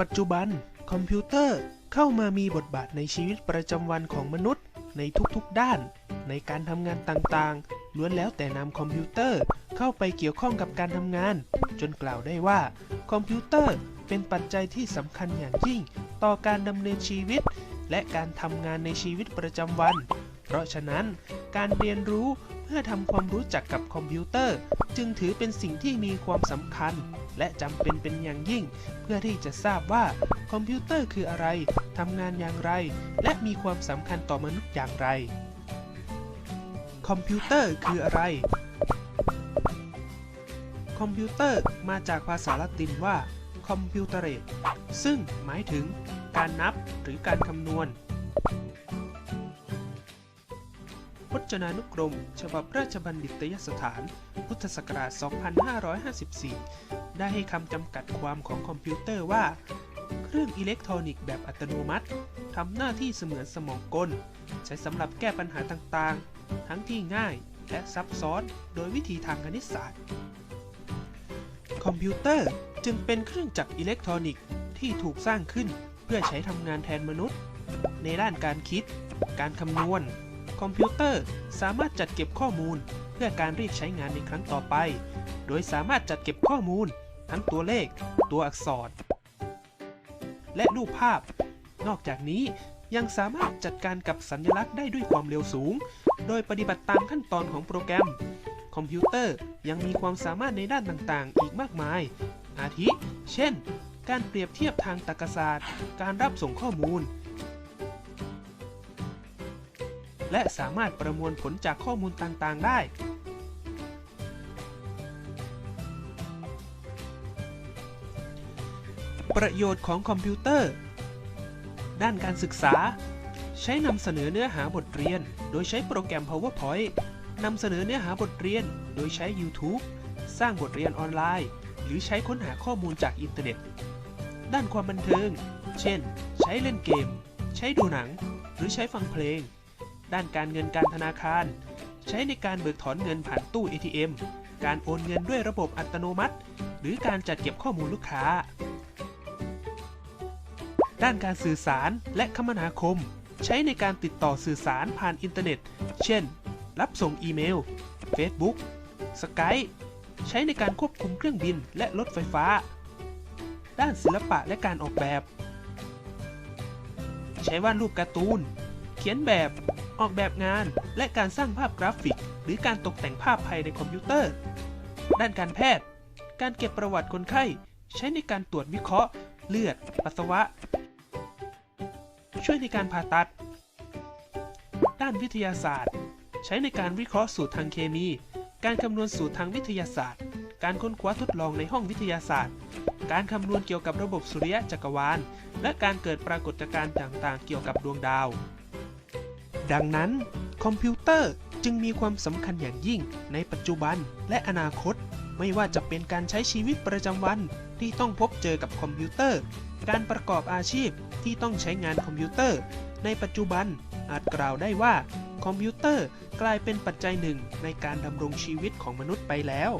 ปัจจุบัน คอมพิวเตอร์เข้ามามีบทบาทในชีวิตประจำวันของมนุษย์ในทุกๆด้าน ในการทำงานต่างๆ ล้วนแล้วแต่นำคอมพิวเตอร์เข้าไปเกี่ยวข้องกับการทำงาน จนกล่าวได้ว่า คอมพิวเตอร์เป็นปัจจัยที่สำคัญอย่างยิ่ง ต่อการดำเนินชีวิต และการทำงานในชีวิตประจำวัน เพราะฉะนั้น การเรียนรู้ เพื่อทำความรู้จักกับคอมพิวเตอร์ จึงถือเป็นสิ่งที่มีความสำคัญ และจำเป็นเป็นอย่างยิ่ง เพื่อที่จะทราบว่าคอมพิวเตอร์คืออะไรทำงานอย่างไร และมีความสำคัญต่อมนุษย์อย่างไร คอมพิวเตอร์คืออะไร คอมพิวเตอร์มาจากภาษาละตินว่าคอมพิวเตเรตซึ่งหมายถึงการนับหรือการคำนวณ จนานุกรม ฉบับราชบัณฑิตยสถาน พุทธศักราช 2554 ได้ให้คำจำกัดความของคอมพิวเตอร์ว่า เครื่องอิเล็กทรอนิกส์แบบอัตโนมัติทำหน้าที่เสมือนสมองกล ใช้สำหรับแก้ปัญหาต่างๆ ทั้งที่ง่ายและซับซ้อนโดยวิธีทางคณิตศาสตร์ คอมพิวเตอร์จึงเป็นเครื่องจักรอิเล็กทรอนิกส์ที่ถูกสร้างขึ้นเพื่อใช้ทำงานแทนมนุษย์ ในด้านการคิด การคำนวณ อมพิวเตอร์ สามารถจัดเก็บข้อมูล เพื่อการเรียกใช้งานในครั้งต่อไป โดยสามารถจัดเก็บข้อมูล ทั้งตัวเลข ตัวอักษร และรูปภาพ นอกจากนี้ยังสามารถจัดการกับสัญลักษณ์ได้ด้วยความเร็วสูง โดยปฏิบัติตามขั้นตอนของโปรแกรม คอมพิวเตอร์ยังมีความสามารถในด้านต่างๆ อีกมากมาย อาทิ เช่น การเปรียบเทียบทางตรรกศาสตร์ การรับส่งข้อมูล และสามารถประมวลผลจากข้อมูลต่างๆ ได้ประโยชน์ของคอมพิวเตอร์ ด้านการศึกษา ใช้นำเสนอเนื้อหาบทเรียน โดยใช้โปรแกรม PowerPoint นำเสนอเนื้อหาบทเรียน โดยใช้ YouTube สร้างบทเรียนออนไลน์ หรือใช้ค้นหาข้อมูลจากอินเทอร์เน็ต ด้านความบันเทิง เช่น ใช้เล่นเกม ใช้ดูหนัง หรือใช้ฟังเพลง ด้านการเงินการธนาคาร ใช้ในการเบิกถอนเงินผ่านตู้ ATM การโอนเงินด้วยระบบอัตโนมัติ หรือการจัดเก็บข้อมูลลูกค้า ด้านการสื่อสารและคมนาคม ใช้ในการติดต่อสื่อสารผ่านอินเทอร์เน็ต เช่น รับส่งอีเมล Facebook Skype ใช้ในการควบคุมเครื่องบินและรถไฟฟ้า ด้านศิลปะและการออกแบบ ใช้วาดรูปการ์ตูน ขียนแบบ ออกแบบงาน และการสร้างภาพกราฟิก หรือการตกแต่งภาพภายในคอมพิวเตอร์ ด้านการแพทย์ การเก็บประวัติคนไข้ ใช้ในการตรวจวิเคราะห์ เลือด ปัสสาวะ ช่วยในการผ่าตัด ด้านวิทยาศาสตร์ ใช้ในการวิเคราะห์สูตรทางเคมี การคำนวณสูตรทางวิทยาศาสตร์ การค้นคว้าทดลองในห้องวิทยาศาสตร์การคำนวณเกี่ยวกับระบบสุริยะจักรวาล และการเกิดปรากฏการณ์ต่างๆ เกี่ยวกับดวงดาว ดังนั้น คอมพิวเตอร์จึงมีความสำคัญอย่างยิ่งในปัจจุบันและอนาคต ไม่ว่าจะเป็นการใช้ชีวิตประจำวันที่ต้องพบเจอกับคอมพิวเตอร์ การประกอบอาชีพที่ต้องใช้งานคอมพิวเตอร์ ในปัจจุบันอาจกล่าวได้ว่า คอมพิวเตอร์กลายเป็นปัจจัยหนึ่งในการดำรงชีวิตของมนุษย์ไปแล้ว